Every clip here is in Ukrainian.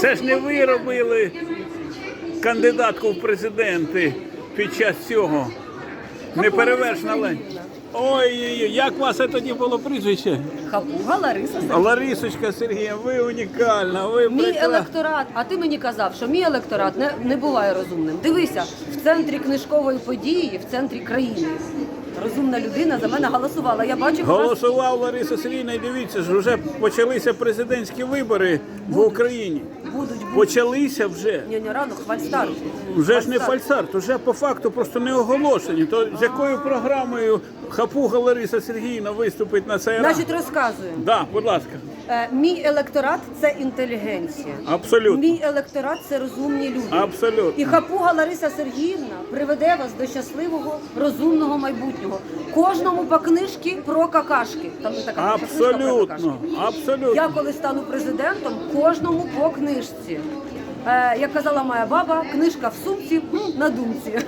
Це ж не ви робили кандидатку в президенти під час цього. Неперевершена лень. Ой, як у вас це тоді було прізвище? Хапуга Лариса Сергіївна. Ларисочка Сергія, ви унікальна, ви Мій прекрасна. електорат, а ти мені казав, що мій електорат не, не буває розумним. Дивися, в центрі книжкової події, в центрі країни. Розумна людина за мене голосувала. Я бачу, Голосував Лариса Сергійовна, і дивіться ж, вже почалися президентські вибори в Україні. будуть будуть. Почалися вже. Ні, ні, рано, хвальстар. Вже ж не фальсарт, вже по факту просто не оголошені. То з якою програмою Хапуга Лариса Сергійовна виступить на цей раз? Значить, розказую. Да, будь ласка. Е, мій електорат це інтелігенція. Абсолютно. Мій електорат це розумні люди. Абсолютно. І хапуга Лариса Сергіївна приведе вас до щасливого, розумного майбутнього. Кожному по книжці про какашки. Там є така книжка про Абсолютно. какашки. Абсолютно. Я коли стану президентом, кожному по книжці. Е, як казала моя баба, книжка в сумці на думці.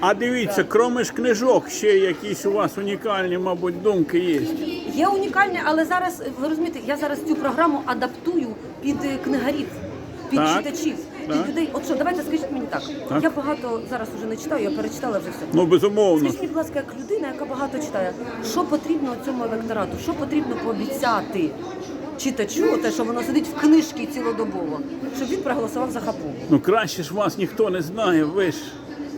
А дивіться, кроме ж книжок, ще якісь у вас унікальні, мабуть, думки є. Є унікальне, але зараз ви розумієте, я зараз цю програму адаптую під е, книгарів, під Так, читачів, так. під людей. От що, давайте скажіть мені так. Так. Я багато зараз уже не читаю, я перечитала вже все. Ну, безумовно. Скажіть мені, будь ласка, як людина, яка багато читає, що потрібно цьому електорату? Що потрібно пообіцяти читачу, те, що воно сидить в книжці цілодобово, щоб він проголосував за хапу? Ну краще ж вас ніхто не знає, ви ж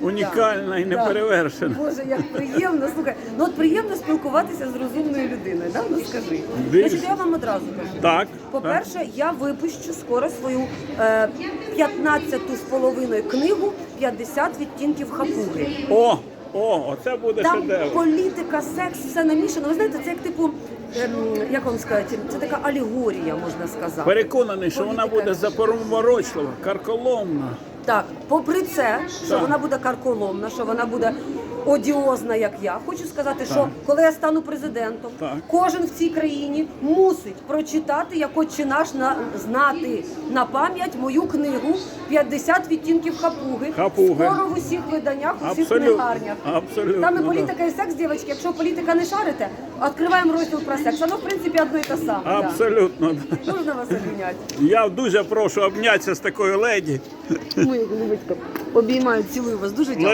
унікальна і неперевершена. Боже, як приємно. Слухай, ну от приємно спілкуватися з розумною людиною, да? ну скажи. Дивись. Значить, я вам одразу кажу. Так. так. По-перше, я випущу скоро свою е, 15-ту з половиною книгу «50 відтінків хапуги. О, о, оце буде Там шедевр. політика, секс, все намішано. Ви знаєте, це як типу, ем, як вам сказати, це така алегорія, можна сказати. Переконаний, що вона Політика. буде запоруморочлива, карколомна. Так, попри це, що Так. вона буде карколомна, що вона буде одіозна, як я, хочу сказати, що коли я стану президентом, Так. кожен в цій країні мусить прочитати, як отче наш на знати на пам'ять мою книгу «50 відтінків хапуги. Хапуги. Скоро в усіх виданнях, у всіх книгарнях. Абсолютно, Там і політика, і секс, дівчатки. Якщо політика не шарите, відкриваємо розділ про секс. Воно, в принципі, одно і те саме. Абсолютно. да. Можна вас обійняти? Я дуже прошу обнятися з такою леді. Моя голубочка. Обіймаю, цілую вас. Дуже дякую.